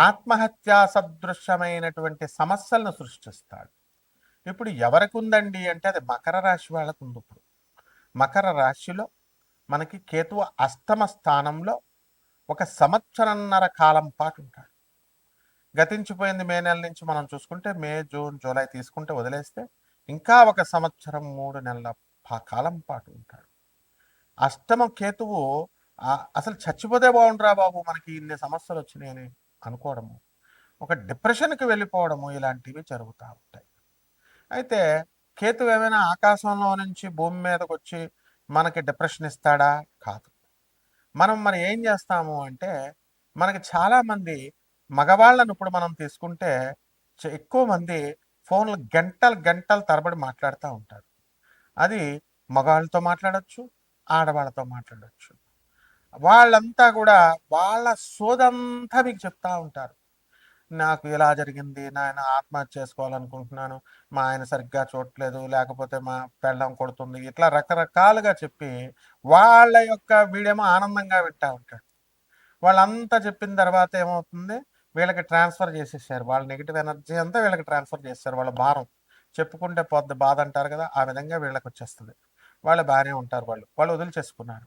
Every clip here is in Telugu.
ఆత్మహత్యా సదృశ్యమైనటువంటి సమస్యలను సృష్టిస్తాడు. ఇప్పుడు ఎవరికి ఉందండి అంటే అది మకర రాశి వాళ్ళకు ఉంది ఇప్పుడు. మకర రాశిలో మనకి కేతువు అష్టమ స్థానంలో ఒక సంవత్సరన్నర కాలం పాటు ఉంటాడు గతించిపోయింది మే నెల నుంచి మనం చూసుకుంటే మే జూన్ జూలై తీసుకుంటే వదిలేస్తే ఇంకా ఒక సంవత్సరం మూడు నెలల కాలం పాటు ఉంటాడు అష్టమ కేతువు అసలు చచ్చిపోతే బాగుండరా బాబు మనకి ఇన్ని సమస్యలు వచ్చినాయని అనుకోవడము. ఒక డిప్రెషన్కి వెళ్ళిపోవడము ఇలాంటివి జరుగుతూ ఉంటాయి. అయితే కేతు ఏమైనా ఆకాశంలో నుంచి భూమి మీదకి వచ్చి మనకి డిప్రెషన్ ఇస్తాడా? కాదు. మనం మరి ఏం చేస్తాము అంటే మనకి చాలామంది మగవాళ్ళను ఇప్పుడు మనం తీసుకుంటే ఎక్కువ మంది ఫోన్లు గంటలు గంటలు తరబడి మాట్లాడుతూ ఉంటారు. అది మగవాళ్ళతో మాట్లాడచ్చు ఆడవాళ్ళతో మాట్లాడొచ్చు. వాళ్ళంతా కూడా వాళ్ళ సోదంతా మీకు చెప్తా ఉంటారు. నాకు ఇలా జరిగింది నాయన ఆత్మహత్య చేసుకోవాలనుకుంటున్నాను మా ఆయన సరిగ్గా చూడట్లేదు లేకపోతే మా పెళ్ళం కొడుతుంది ఇట్లా రకరకాలుగా చెప్పి వాళ్ళ యొక్క వీడేమో ఆనందంగా వింటా ఉంటాడు. వాళ్ళంతా చెప్పిన తర్వాత ఏమవుతుంది? వీళ్ళకి ట్రాన్స్ఫర్ చేసేసారు. వాళ్ళ నెగిటివ్ ఎనర్జీ అంతా వీళ్ళకి ట్రాన్స్ఫర్ చేస్తారు వాళ్ళ భారం చెప్పుకుంటే పొద్దు బాధ అంటారు కదా ఆ విధంగా వీళ్ళకి వచ్చేస్తుంది వాళ్ళు బాగానే ఉంటారు వాళ్ళు వాళ్ళు వదిలి చేసుకున్నారు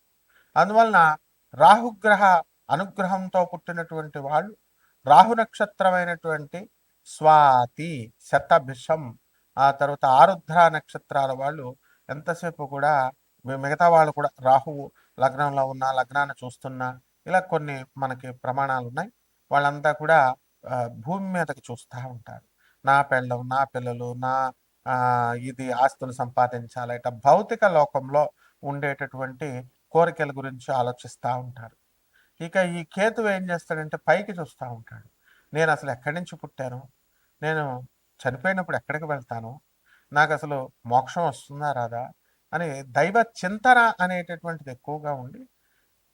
అందువలన రాహుగ్రహ అనుగ్రహంతో పుట్టినటువంటి వాళ్ళు రాహు నక్షత్రమైనటువంటి స్వాతి శతభిషం ఆ తర్వాత ఆరుద్ర నక్షత్రాల వాళ్ళు ఎంతసేపు కూడా మిగతా వాళ్ళు కూడా రాహువు లగ్నంలో ఉన్న లగ్నాన్ని చూస్తున్నా ఇలా కొన్ని మనకి ప్రమాణాలు ఉన్నాయి. వాళ్ళంతా కూడా భూమి మీదకి చూస్తూ ఉంటారు. నా పెళ్ళం నా పిల్లలు నా ఇది ఆస్తులు సంపాదించాలి ఇట్లా భౌతిక లోకంలో ఉండేటటువంటి కోరికల గురించి ఆలోచిస్తూ ఉంటారు ఇక ఈ కేతువు ఏం చేస్తాడంటే పైకి చూస్తూ ఉంటాడు. నేను అసలు ఎక్కడి నుంచి పుట్టాను? నేను చనిపోయినప్పుడు ఎక్కడికి వెళ్తాను? నాకు అసలు మోక్షం వస్తుందా రాదా? అని దైవ చింతన అనేటటువంటిది ఎక్కువగా ఉండి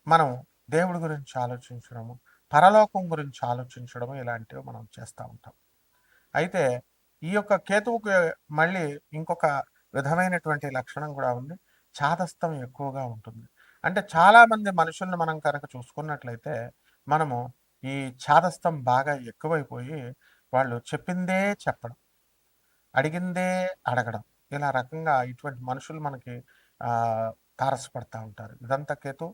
మనం దేవుడి గురించి ఆలోచించడము పరలోకం గురించి ఆలోచించడము ఇలాంటివి మనం చేస్తూ ఉంటాం. అయితే ఈ యొక్క కేతువుకి మళ్ళీ ఇంకొక విధమైనటువంటి లక్షణం కూడా ఉంది. చాదస్తం ఎక్కువగా ఉంటుంది. అంటే చాలామంది మనుషులను మనుషుల్ని మనం కనుక చూసుకున్నట్లయితే మనము ఈ చాదస్తం బాగా ఎక్కువైపోయి వాళ్ళు చెప్పిందే చెప్పడం అడిగిందే అడగడం ఇలా రకంగా ఇటువంటి మనుషులు మనకి తారసపడతా ఉంటారు. ఇదంతా కేతు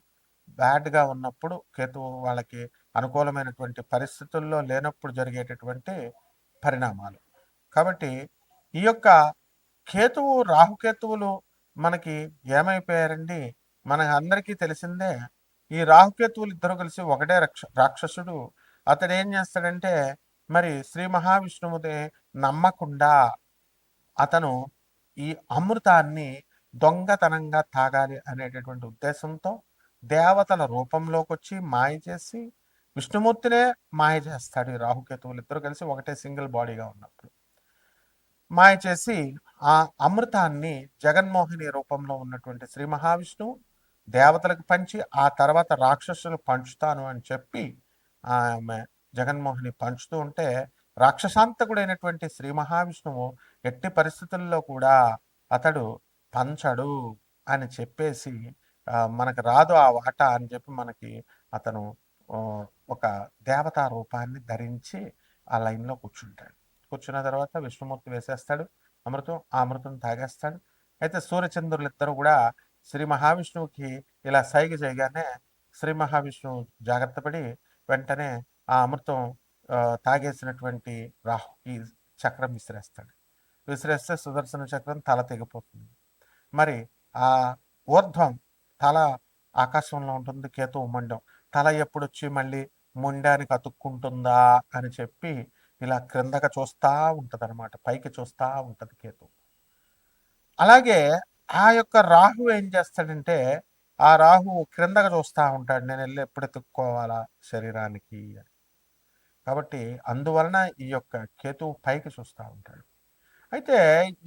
బ్యాడ్గా ఉన్నప్పుడు కేతు వాళ్ళకి అనుకూలమైనటువంటి పరిస్థితుల్లో లేనప్పుడు జరిగేటటువంటి పరిణామాలు. కాబట్టి ఈ యొక్క కేతువు రాహుకేతువులు మనకి ఏమైపోయారండి? మనందరికీ తెలిసిందే ఈ రాహుకేతువులు ఇద్దరు కలిసి ఒకటే రక్ష రాక్షసుడు. అతడు ఏం చేస్తాడంటే మరి శ్రీ మహావిష్ణువుని నమ్మకుండా అతను ఈ అమృతాన్ని దొంగతనంగా తాగాలి అనేటటువంటి ఉద్దేశంతో దేవతల రూపంలోకి వచ్చి మాయ చేసి విష్ణుమూర్తినే మాయ చేస్తాడు ఈ రాహుకేతువులు ఇద్దరు కలిసి ఒకటే సింగిల్ బాడీగా ఉన్నప్పుడు. మాయ చేసి ఆ అమృతాన్ని జగన్మోహిని రూపంలో ఉన్నటువంటి శ్రీ మహావిష్ణువు దేవతలకు పంచి ఆ తర్వాత రాక్షసులు పంచుతాను అని చెప్పి ఆమె జగన్మోహిని పంచుతూ ఉంటే రాక్షసాంతకుడైనటువంటి శ్రీ మహావిష్ణువు ఎట్టి పరిస్థితుల్లో కూడా అతడు పంచడు అని చెప్పేసి మనకు రాదు ఆ వాట అని చెప్పి మనకి అతను ఒక దేవతా రూపాన్ని ధరించి ఆ లైన్లో కూర్చుంటాడు. కూర్చున్న తర్వాత విష్ణుమూర్తి వేసేస్తాడు అమృతం ఆ అమృతం తాగేస్తాడు. అయితే సూర్యచంద్రులు ఇద్దరు కూడా శ్రీ మహావిష్ణువుకి ఇలా సైగ చేయగానే శ్రీ మహావిష్ణువు జాగ్రత్త పడి వెంటనే ఆ అమృతం తాగేసినటువంటి రాహుకి చక్రం విసిరేస్తాడు. విసిరేస్తే సుదర్శన చక్రం తల తెగిపోతుంది. మరి ఆ ఊర్ధ్వం తల ఆకాశంలో ఉంటుంది కేతు మండం తల ఎప్పుడు వచ్చి మళ్ళీ ముండానికి అతుక్కుంటుందా అని చెప్పి ఇలా క్రిందక చూస్తూ ఉంటుంది అనమాట పైకి చూస్తూ ఉంటుంది కేతు. అలాగే ఆ యొక్క రాహు ఏం చేస్తాడంటే ఆ రాహు క్రిందగా చూస్తూ ఉంటాడు నేను వెళ్ళి ఎప్పుడు ఎత్తుక్కోవాలా శరీరానికి అని. కాబట్టి అందువలన ఈ యొక్క కేతువు పైకి చూస్తూ ఉంటాడు. అయితే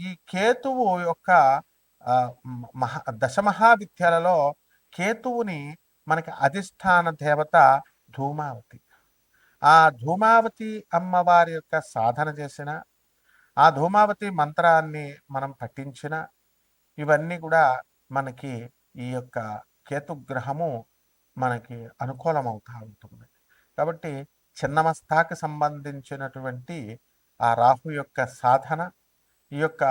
ఈ కేతువు యొక్క మహా దశమహావిద్యాలలో కేతువుని మనకి అధిష్టాన దేవత ధూమావతి. ఆ ధూమావతి అమ్మవారి యొక్క సాధన చేసిన ఆ ధూమావతి మంత్రాన్ని మనం పఠించిన ఇవన్నీ కూడా మనకి ఈ యొక్క కేతుగ్రహము మనకి అనుకూలమవుతూ ఉంటుంది. కాబట్టి చిన్నమస్తాకి సంబంధించినటువంటి ఆ రాహు యొక్క సాధన ఈ యొక్క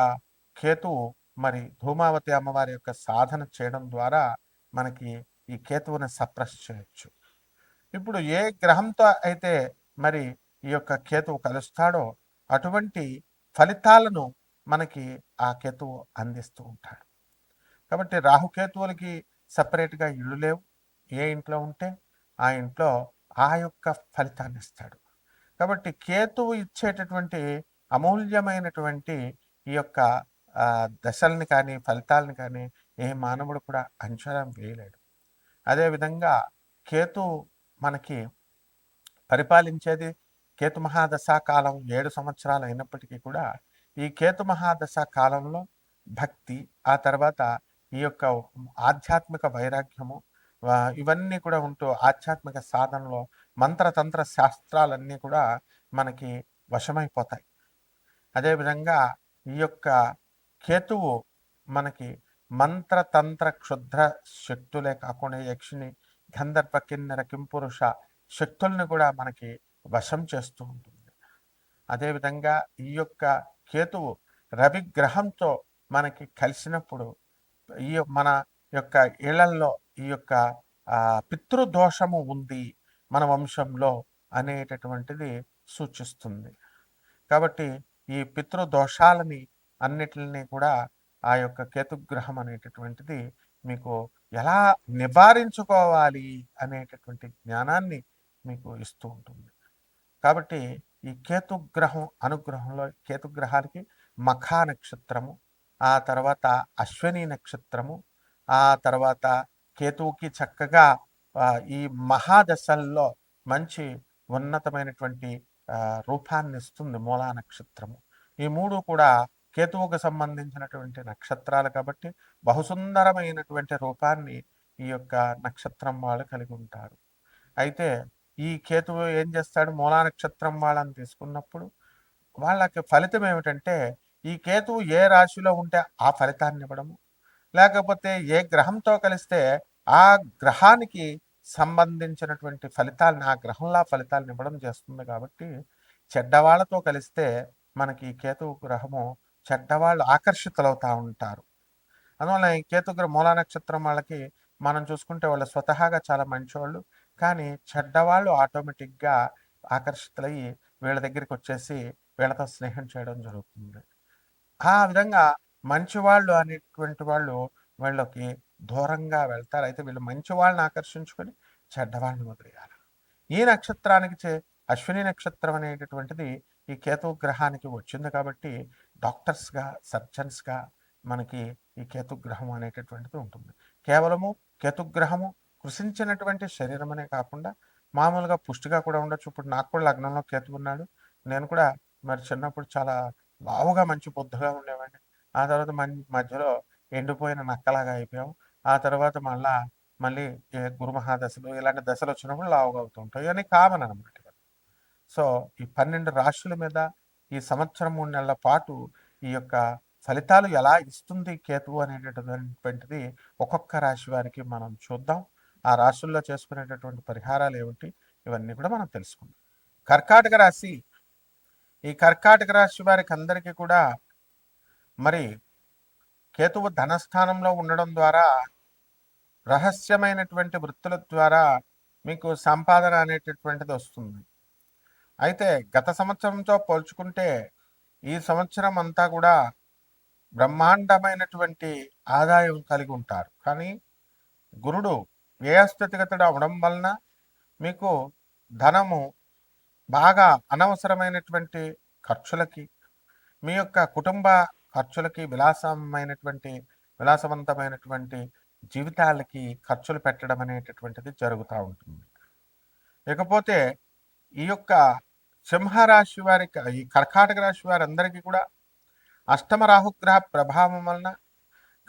కేతువు మరి ధూమావతి అమ్మవారి యొక్క సాధన చేయడం ద్వారా మనకి ఈ కేతువుని సప్రెస్ చేయొచ్చు. ఇప్పుడు ఏ గ్రహంతో అయితే మరి ఈ యొక్క కేతువు కలుస్తాడో అటువంటి ఫలితాలను మనకి ఆ కేతువు అందిస్తూ ఉంటాడు. కాబట్టి రాహుకేతువులకి సపరేట్గా ఇళ్ళు లేవు. ఏ ఇంట్లో ఉంటే ఆ ఇంట్లో ఆ యొక్క ఫలితాన్ని ఇస్తాడు. కాబట్టి కేతువు ఇచ్చేటటువంటి అమూల్యమైనటువంటి ఈ యొక్క దశల్ని కానీ ఫలితాలని కానీ ఏ మానవుడు కూడా అంచనా వేయలేడు. అదేవిధంగా కేతు మనకి పరిపాలించేది కేతు మహాదశ కాలం ఏడు సంవత్సరాలు అయినప్పటికీ కూడా ఈ కేతు మహాదశ కాలంలో భక్తి ఆ తర్వాత ఈ యొక్క ఆధ్యాత్మిక వైరాగ్యము ఇవన్నీ కూడా ఉంటూ ఆధ్యాత్మిక సాధనలో మంత్రతంత్ర శాస్త్రాలన్నీ కూడా మనకి వశమైపోతాయి. అదేవిధంగా ఈ యొక్క కేతువు మనకి మంత్రతంత్ర క్షుద్ర శక్తులే కాకుండా యక్షిని గంధర్వ కిన్నెర కింపురుష శక్తుల్ని కూడా మనకి వశం చేస్తూ ఉంటుంది. అదేవిధంగా ఈ యొక్క కేతువు రవి గ్రహంతో మనకి కలిసినప్పుడు ఈ మన యొక్క ఇళ్ళల్లో ఈ యొక్క పితృదోషము ఉంది మన వంశంలో అనేటటువంటిది సూచిస్తుంది. కాబట్టి ఈ పితృదోషాలని అన్నిటిని కూడా ఆ యొక్క కేతుగ్రహం అనేటటువంటిది మీకు ఎలా నివారించుకోవాలి అనేటటువంటి జ్ఞానాన్ని మీకు ఇస్తూ ఉంటుంది. కాబట్టి ఈ కేతుగ్రహం అనుగ్రహంలో కేతుగ్రహాలకి మఖా నక్షత్రము ఆ తర్వాత అశ్వని నక్షత్రము ఆ తర్వాత కేతువుకి చక్కగా ఈ మహాదశల్లో మంచి ఉన్నతమైనటువంటి రూపాన్ని ఇస్తుంది మూలా నక్షత్రము. ఈ మూడు కూడా కేతువుకు సంబంధించినటువంటి నక్షత్రాలు కాబట్టి బహుసుందరమైనటువంటి రూపాన్ని ఈ యొక్క నక్షత్రం వాళ్ళు కలిగి ఉంటారు. అయితే ఈ కేతువు ఏం చేస్తాడు? మూలా నక్షత్రం వాళ్ళని తీసుకున్నప్పుడు వాళ్ళకి ఫలితం ఏమిటంటే ఈ కేతువు ఏ రాశిలో ఉంటే ఆ ఫలితాన్ని ఇవ్వడము. లేకపోతే ఏ గ్రహంతో కలిస్తే ఆ గ్రహానికి సంబంధించినటువంటి ఫలితాలను ఆ గ్రహంలా ఫలితాలను ఇవ్వడం చేస్తుంది కాబట్టి చెడ్డవాళ్ళతో కలిస్తే మనకి కేతు గ్రహము చెడ్డవాళ్ళు ఆకర్షితులవుతూ ఉంటారు. అందువల్ల ఈ కేతుగ్రహ మూలా నక్షత్రం వాళ్ళకి మనం చూసుకుంటే వాళ్ళు స్వతహాగా చాలా మంచివాళ్ళు కానీ చెడ్డవాళ్ళు ఆటోమేటిక్గా ఆకర్షితులయ్యి వీళ్ళ దగ్గరికి వచ్చేసి వీళ్ళతో స్నేహం చేయడం జరుగుతుంది. ఆ విధంగా మంచివాళ్ళు అనేటువంటి వాళ్ళు వీళ్ళకి దూరంగా వెళ్తారు. అయితే వీళ్ళు మంచి వాళ్ళని ఆకర్షించుకొని చెడ్డవాళ్ళని వదిలేయాలి. ఈ నక్షత్రానికి చే అశ్విని నక్షత్రం అనేటటువంటిది ఈ కేతు గ్రహానికి వచ్చింది కాబట్టి డాక్టర్స్గా సర్జన్స్గా మనకి ఈ కేతుగ్రహం అనేటటువంటిది ఉంటుంది. కేవలము కేతుగ్రహము కృషించినటువంటి శరీరం అనే కాకుండా మామూలుగా పుష్టిగా కూడా ఉండొచ్చు. ఇప్పుడు నాకు కూడా లగ్నంలో కేతు ఉన్నాడు. నేను కూడా మరి చిన్నప్పుడు చాలా లావుగా మంచి బుద్ధగా ఉండేవాడిని. ఆ తర్వాత మధ్యలో ఎండిపోయిన నక్కలాగా అయిపోయాం. ఆ తర్వాత మళ్ళా మళ్ళీ ఏ గురుమహాదశలు ఇలాంటి దశలు వచ్చినప్పుడు లావుగా అవుతుంటాయి ఇవన్నీ కామన్ అనమాట సో ఈ పన్నెండు రాశుల మీద ఈ సంవత్సరం మూడు నెలల పాటు ఈ యొక్క ఫలితాలు ఎలా ఇస్తుంది కేతువు అనేటటువంటిది ఒక్కొక్క రాశి వారికి మనం చూద్దాం. ఆ రాశుల్లో చేసుకునేటటువంటి పరిహారాలు ఏమిటి? ఇవన్నీ కూడా మనం తెలుసుకుందాం. కర్కాటక రాశి. ఈ కర్కాటక రాశి వారికి అందరికీ కూడా మరి కేతువు ధనస్థానంలో ఉండడం ద్వారా రహస్యమైనటువంటి వృత్తుల ద్వారా మీకు సంపాదన అనేటటువంటిది వస్తుంది. అయితే గత సంవత్సరంతో పోల్చుకుంటే ఈ సంవత్సరం అంతా కూడా బ్రహ్మాండమైనటువంటి ఆదాయం కలిగి ఉంటారు. కానీ గురుడు వ్యయస్థితిగతుడు అవడం వలన మీకు ధనము బాగా అనవసరమైనటువంటి ఖర్చులకి మీ యొక్క కుటుంబ ఖర్చులకి విలాసమైనటువంటి విలాసవంతమైనటువంటి జీవితాలకి ఖర్చులు పెట్టడం అనేటటువంటిది జరుగుతూ ఉంటుంది. ఇకపోతే ఈ యొక్క సింహరాశి వారికి ఈ కర్కాటక రాశి వారందరికీ కూడా అష్టమ రాహుగ్రహ ప్రభావం వలన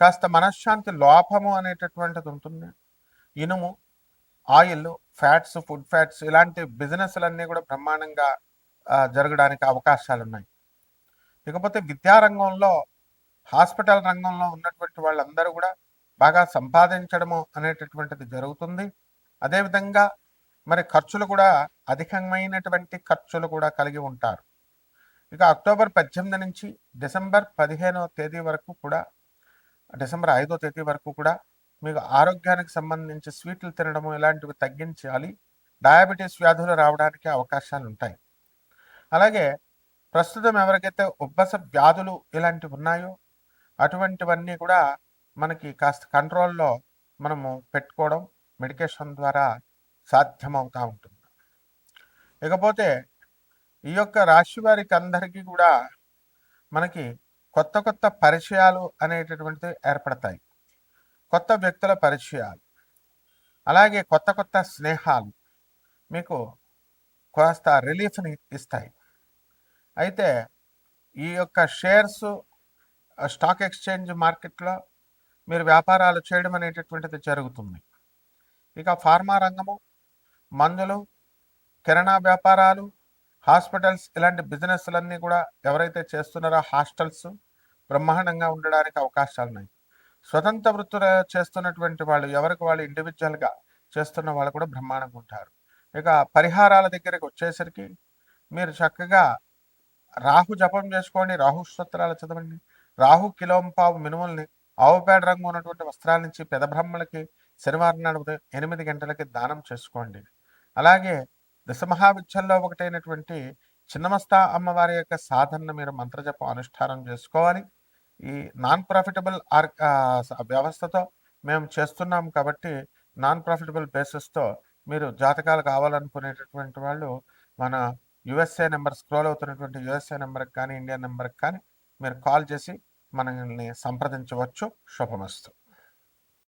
కాస్త మనశ్శాంతి లోపము అనేటటువంటిది ఉంటుంది. ఇనుము ఆయిల్ ఫ్యాట్స్ ఫుడ్ ఫ్యాట్స్ ఇలాంటి బిజినెస్లన్నీ కూడా బ్రహ్మాండంగా జరగడానికి అవకాశాలు ఉన్నాయి ఇకపోతే విద్యారంగంలో హాస్పిటల్ రంగంలో ఉన్నటువంటి వాళ్ళందరూ కూడా బాగా సంపాదించడము అనేటటువంటిది జరుగుతుంది. అదేవిధంగా మరి ఖర్చులు కూడా అధికమైనటువంటి ఖర్చులు కూడా కలిగి ఉంటారు. ఇక అక్టోబర్ పద్దెనిమిది నుంచి డిసెంబర్ పదిహేనవ తేదీ వరకు కూడా డిసెంబర్ ఐదో తేదీ వరకు కూడా మీకు ఆరోగ్యానికి సంబంధించి స్వీట్లు తినడము ఇలాంటివి తగ్గించాలి. డయాబెటీస్ వ్యాధులు రావడానికి అవకాశాలు ఉంటాయి అలాగే ప్రస్తుతం ఎవరికైతే ఉబ్బస వ్యాధులు ఇలాంటివి ఉన్నాయో అటువంటివన్నీ కూడా మనకి కాస్త కంట్రోల్లో మనము పెట్టుకోవడం మెడికేషన్ ద్వారా సాధ్యమవుతూ ఉంటుంది. ఇకపోతే ఈ యొక్క రాశి వారికి అందరికీ కూడా మనకి కొత్త కొత్త పరిచయాలు అనేటటువంటివి ఏర్పడతాయి. కొత్త వ్యక్తుల పరిచయాలు అలాగే కొత్త కొత్త స్నేహాలు మీకు కాస్త రిలీఫ్ని ఇస్తాయి. అయితే ఈ యొక్క షేర్స్ స్టాక్ ఎక్స్చేంజ్ మార్కెట్లో మీరు వ్యాపారాలు చేయడం అనేటటువంటిది జరుగుతుంది. ఇక ఫార్మా రంగము మందులు కిరాణా వ్యాపారాలు హాస్పిటల్స్ ఇలాంటి బిజినెస్లన్నీ కూడా ఎవరైతే చేస్తున్నారో హాస్టల్స్ బ్రహ్మాండంగా ఉండడానికి అవకాశాలు ఉన్నాయి స్వతంత్ర వృత్తులు చేస్తున్నటువంటి వాళ్ళు ఎవరికి వాళ్ళు ఇండివిజువల్గా చేస్తున్న వాళ్ళు కూడా బ్రహ్మాండంగా ఉంటారు. ఇక పరిహారాల దగ్గరికి వచ్చేసరికి మీరు చక్కగా రాహు జపం చేసుకోండి రాహు స్తోత్రాలు చదవండి. రాహు కిలోంపావు మినుముల్ని ఆవుపేడ రంగు ఉన్నటువంటి వస్త్రాల నుంచి పెదబ్రహ్మలకి శనివారం నాడు ఎనిమిది గంటలకి దానం చేసుకోండి. అలాగే దశమహావిద్యల్లో ఒకటైనటువంటి చిన్నమస్తా అమ్మవారి యొక్క సాధనను మీరు మంత్రజపం అనుష్ఠానం చేసుకోవాలి. ఈ నాన్ ప్రాఫిటబుల్ ఆర్ వ్యవస్థతో మేము చేస్తున్నాం కాబట్టి నాన్ ప్రాఫిటబుల్ బేసిస్తో మీరు జాతకాలు కావాలనుకునేటటువంటి వాళ్ళు మన యుఎస్ఏ నెంబర్ స్క్రోల్ అవుతున్నటువంటి యుఎస్ఏ నెంబర్కి కానీ ఇండియా నెంబర్కి కానీ మీరు కాల్ చేసి మనల్ని సంప్రదించవచ్చు. శుభమస్తు.